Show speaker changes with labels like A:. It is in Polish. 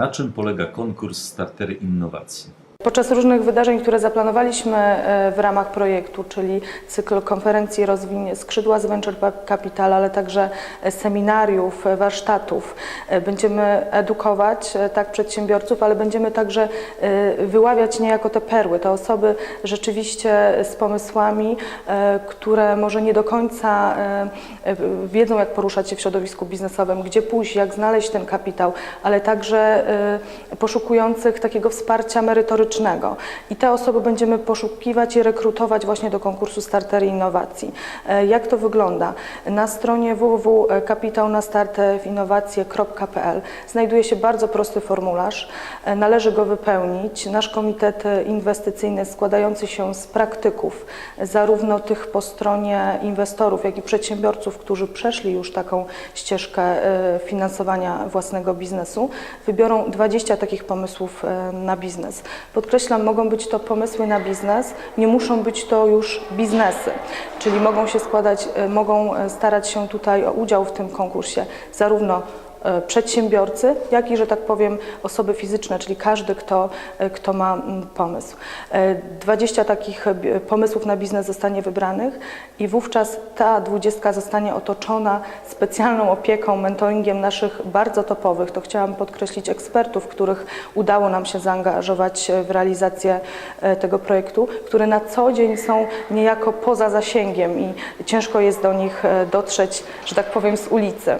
A: Na czym polega konkurs Startery Innowacji?
B: Podczas różnych wydarzeń, które zaplanowaliśmy e, w ramach projektu, czyli cykl konferencji Rozwiń Skrzydła z Venture Capital, ale także e, seminariów, e, warsztatów, będziemy edukować tak przedsiębiorców, ale będziemy także wyławiać niejako te perły, te osoby rzeczywiście z pomysłami, które może nie do końca wiedzą, jak poruszać się w środowisku biznesowym, gdzie pójść, jak znaleźć ten kapitał, ale także poszukujących takiego wsparcia merytorycznego. I te osoby będziemy poszukiwać i rekrutować właśnie do konkursu Startery Innowacji. E, Jak to wygląda? Na stronie www.kapitałnastartewinowacje.pl znajduje się bardzo prosty formularz. E, Należy go wypełnić. Nasz komitet inwestycyjny składający się z praktyków, zarówno tych po stronie inwestorów, jak i przedsiębiorców, którzy przeszli już taką ścieżkę e, finansowania własnego biznesu, wybiorą 20 takich pomysłów na biznes. Podkreślam, mogą być to pomysły na biznes, nie muszą być to już biznesy, czyli mogą się składać, e, mogą e, starać się tutaj o udział w tym konkursie zarówno przedsiębiorcy, jak i, że tak powiem, osoby fizyczne, czyli każdy, kto, e, kto ma mm, pomysł. E, 20 takich e, bi- pomysłów na biznes zostanie wybranych i wówczas ta dwudziestka zostanie otoczona specjalną opieką, mentoringiem naszych bardzo topowych, to chciałam podkreślić, ekspertów, których udało nam się zaangażować e, w realizację e, tego projektu, które na co dzień są niejako poza zasięgiem i ciężko jest do nich e, dotrzeć, że tak powiem, z ulicy.